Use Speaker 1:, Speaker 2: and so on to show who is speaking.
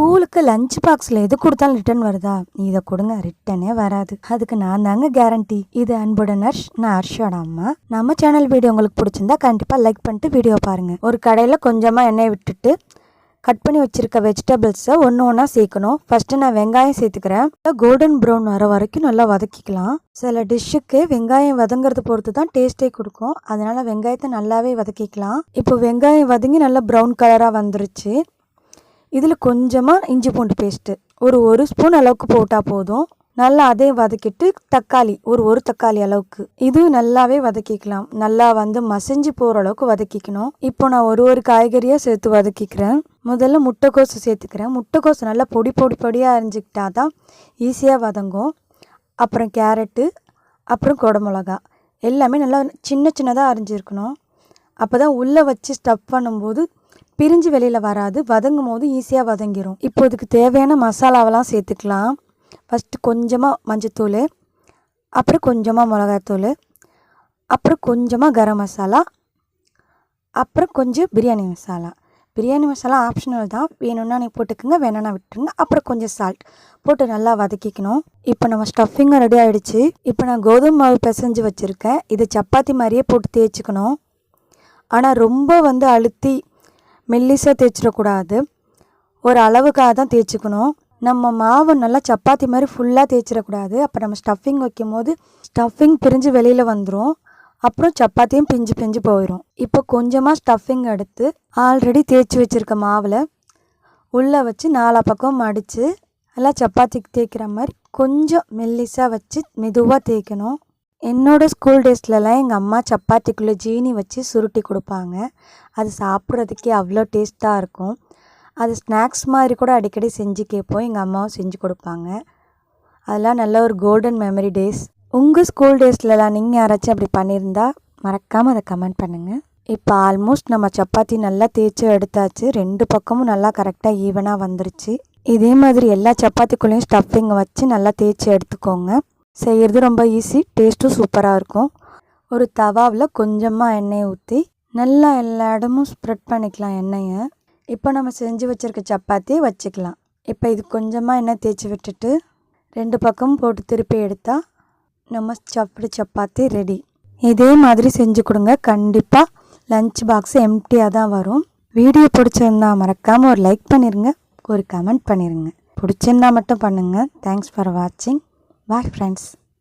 Speaker 1: ஸ்கூலுக்கு லஞ்ச் பாக்ஸில் எது கொடுத்தாலும் ரிட்டர்ன் வருதா? இதை கொடுங்க ரிட்டனே வராது. அதுக்கு நான் தாங்க கேரண்டி இது அன்புடன் ஹர்ஷ் நான் ஹர்ஷோட அம்மா. நம்ம சேனல் வீடியோ உங்களுக்கு பிடிச்சிருந்தா கண்டிப்பாக லைக் பண்ணிட்டு வீடியோ பாருங்கள் ஒரு கடையில் கொஞ்சமாக எண்ணெய் விட்டுட்டு கட் பண்ணி வச்சிருக்க வெஜிடபிள்ஸை ஒன்று ஒன்றா சேர்க்கணும். ஃபர்ஸ்ட்டு நான் வெங்காயம் சேர்த்துக்கிறேன். கோல்டன் ப்ரௌன் வர வரைக்கும் நல்லா வதக்கிக்கலாம். சில டிஷ்ஷுக்கு வெங்காயம் வதங்குறது பொறுத்து தான் டேஸ்ட்டே கொடுக்கும். அதனால் வெங்காயத்தை நல்லாவே வதக்கிக்கலாம். இப்போ வெங்காயம் வதங்கி நல்லா ப்ரௌன் கலராக வந்துருச்சு. இதில் கொஞ்சமாக இஞ்சி பூண்டு பேஸ்ட்டு ஒரு ஒரு ஸ்பூன் அளவுக்கு போட்டால் போதும். நல்லா அதே வதக்கிட்டு தக்காளி ஒரு ஒரு தக்காளி அளவுக்கு. இது நல்லாவே வதக்கிக்கலாம். நல்லா வந்து மசிஞ்சு போகிற அளவுக்கு வதக்கிக்கணும். இப்போ நான் ஒரு ஒரு காய்கறியாக சேர்த்து வதக்கிக்கிறேன். முதல்ல முட்டைக்கோசு சேர்த்துக்கிறேன். முட்டைக்கோசு நல்லா பொடி பொடி பொடியாக அரிஞ்சிக்கிட்டா தான் ஈஸியாக வதங்கும். அப்புறம் கேரட்டு அப்புறம் குடமிளகா. எல்லாமே நல்லா சின்ன சின்னதாக அரிஞ்சிருக்கணும். அப்போ தான் உள்ளே வச்சு ஸ்டஃப் பண்ணும்போது பிரிஞ்சு வெளியில் வராது. வதங்கும் போது ஈஸியாக வதங்கிரும். இப்போ இதுக்கு தேவையான மசாலாவெல்லாம் சேர்த்துக்கலாம். ஃபஸ்ட்டு கொஞ்சமாக மஞ்சத்தூள் அப்புறம் கொஞ்சமாக மிளகாத்தூள் அப்புறம் கொஞ்சமாக கரம் மசாலா அப்புறம் கொஞ்சம் பிரியாணி மசாலா. பிரியாணி மசாலா ஆப்ஷனல் தான். வேணும்னா நீ போட்டுக்கோங்க வேணும்னா விட்டுருங்க. அப்புறம் கொஞ்சம் சால்ட் போட்டு நல்லா வதக்கிக்கணும். இப்போ நம்ம ஸ்டஃபிங்கும் ரெடி ஆகிடுச்சு இப்போ நான் கோதுமை மாவு பிசைஞ்சு வச்சுருக்கேன். இதை சப்பாத்தி மாதிரியே போட்டு தேய்ச்சிக்கணும். ஆனால் ரொம்ப வந்து அழுத்தி மெல்லிசாக தேய்ச்சிடக்கூடாது. ஒரு அளவுக்காக தான் தேய்ச்சிக்கணும். நம்ம மாவு நல்லா சப்பாத்தி மாதிரி ஃபுல்லாக தேய்ச்சிடக்கூடாது. அப்போ நம்ம ஸ்டஃபிங் வைக்கும் போது ஸ்டஃபிங் பிரிஞ்சு வெளியில் வந்துடும் அப்புறம் சப்பாத்தியும் பிஞ்சு பிஞ்சு போயிடும் இப்போ கொஞ்சமாக ஸ்டஃபிங் எடுத்து ஆல்ரெடி தேய்ச்சி வச்சுருக்க மாவில் உள்ளே வச்சு நாலா பக்கம் மடித்து நல்லா சப்பாத்திக்கு தேய்க்கிற மாதிரி கொஞ்சம் மெல்லிசாக வச்சு மெதுவாக தேய்க்கணும். என்னோட ஸ்கூல் டேஸ்லலாம் எங்கள் அம்மா சப்பாத்திக்குள்ளே ஜீனி வச்சு சுருட்டி கொடுப்பாங்க. அது சாப்பிட்றதுக்கே அவ்வளோ டேஸ்ட்டாக இருக்கும். அது ஸ்நாக்ஸ் மாதிரி கூட அடிக்கடி செஞ்சு கேட்போம் எங்கள் அம்மாவும் செஞ்சு கொடுப்பாங்க. அதெல்லாம் நல்ல ஒரு கோல்டன் மெமரி டேஸ் உங்கள் ஸ்கூல் டேஸ்லலாம் நீங்கள் யாராச்சும் அப்படி பண்ணியிருந்தா மறக்காமல் அதை கமெண்ட் பண்ணுங்கள் இப்போ ஆல்மோஸ்ட் நம்ம சப்பாத்தி நல்லா தேய்ச்சி எடுத்தாச்சு. ரெண்டு பக்கமும் நல்லா கரெக்டாக ஈவனாக வந்துருச்சு. இதே மாதிரி எல்லா சப்பாத்திக்குள்ளேயும் ஸ்டஃப்பிங் வச்சு நல்லா தேய்ச்சி எடுத்துக்கோங்க. செய்கிறது ரொம்ப ஈஸி டேஸ்ட்டும் சூப்பராக இருக்கும். ஒரு தவாவில் கொஞ்சமாக எண்ணெயை ஊற்றி நல்லா எல்லா இடமும் ஸ்ப்ரெட் பண்ணிக்கலாம் எண்ணெயை. இப்போ நம்ம செஞ்சு வச்சுருக்க சப்பாத்தி வச்சுக்கலாம். இப்போ இது கொஞ்சமாக எண்ணெய் தேய்ச்சி விட்டுட்டு ரெண்டு பக்கமும் போட்டு திருப்பி எடுத்தால் நம்ம சப்படி சப்பாத்தி ரெடி இதே மாதிரி செஞ்சு கொடுங்க. கண்டிப்பாக லஞ்ச் பாக்ஸ் எம்டியாக தான் வரும். வீடியோ பிடிச்சிருந்தா மறக்காமல் ஒரு லைக் பண்ணிடுங்க ஒரு கமெண்ட் பண்ணிடுங்க பிடிச்சிருந்தா மட்டும் பண்ணுங்கள் தேங்க்ஸ் ஃபார் வாட்சிங் Bye friends.